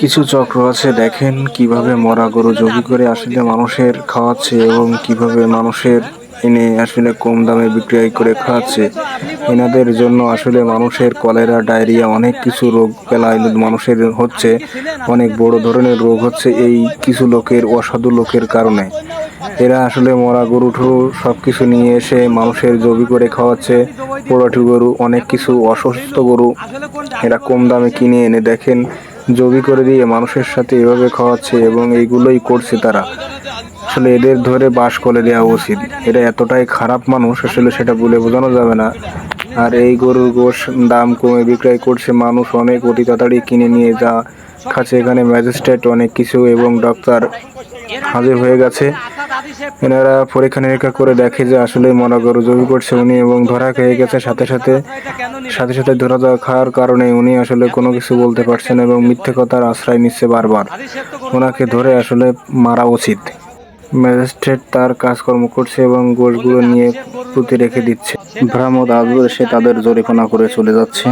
কিছু চক্র আছে, দেখেন কীভাবে মরা গরু জবি করে আসলে মানুষের খাওয়াচ্ছে এবং কীভাবে মানুষের এনে আসলে কম দামে বিক্রয় করে খাওয়াচ্ছে। এনাদের জন্য আসলে মানুষের কলেরা, ডায়রিয়া, অনেক কিছু রোগ পেলায় মানুষের হচ্ছে, অনেক বড় ধরনের রোগ হচ্ছে এই কিছু লোকের, অসাধু লোকের কারণে। এরা আসলে মরা গরু ঠুরু সব কিছু নিয়ে এসে মানুষের জবি করে খাওয়াচ্ছে। পোড়াটি গরু, অনেক কিছু অসুস্থ গরু, এরা কম দামে কিনে এনে দেখেন জবি করে দিয়ে মানুষের সাথে এভাবে খাওয়াচ্ছে এবং এইগুলোই করছে তারা। আসলে এদের ধরে বাস করে দেওয়া উচিত। এটা এতটাই খারাপ মানুষ, আসলে সেটা বলে বোঝানো যাবে না। আর এই গরুর গোশ দাম কমে বিক্রয় করছে মানুষ অনেক। অতি তাড়াতাড়ি কিনে নিয়ে যা। খাচ্ছে এখানে ম্যাজিস্ট্রেট অনেক কিছু এবং ডক্টর হাজির হয়ে গেছে। এনারা পরীক্ষা নিরীক্ষা করে দেখে যে আসলে মরা গরু জবি করছে উনি এবং ধরা খেয়ে গেছে সাথে সাথে। সাথে সাথে ধরা খাওয়ার কারণে উনি আসলে কোনো কিছু বলতে পারছেন এবং মিথ্যে কথার আশ্রয় নিচ্ছে বারবার। ওনাকে ধরে আসলে মারা উচিত। ম্যাজিস্ট্রেট তার কাজকর্ম করছে এবং গোশগুলো নিয়ে পুঁতে রেখে দিচ্ছে। ভ্রামদ আজও এসে তাদের জরিমানা করে চলে যাচ্ছে।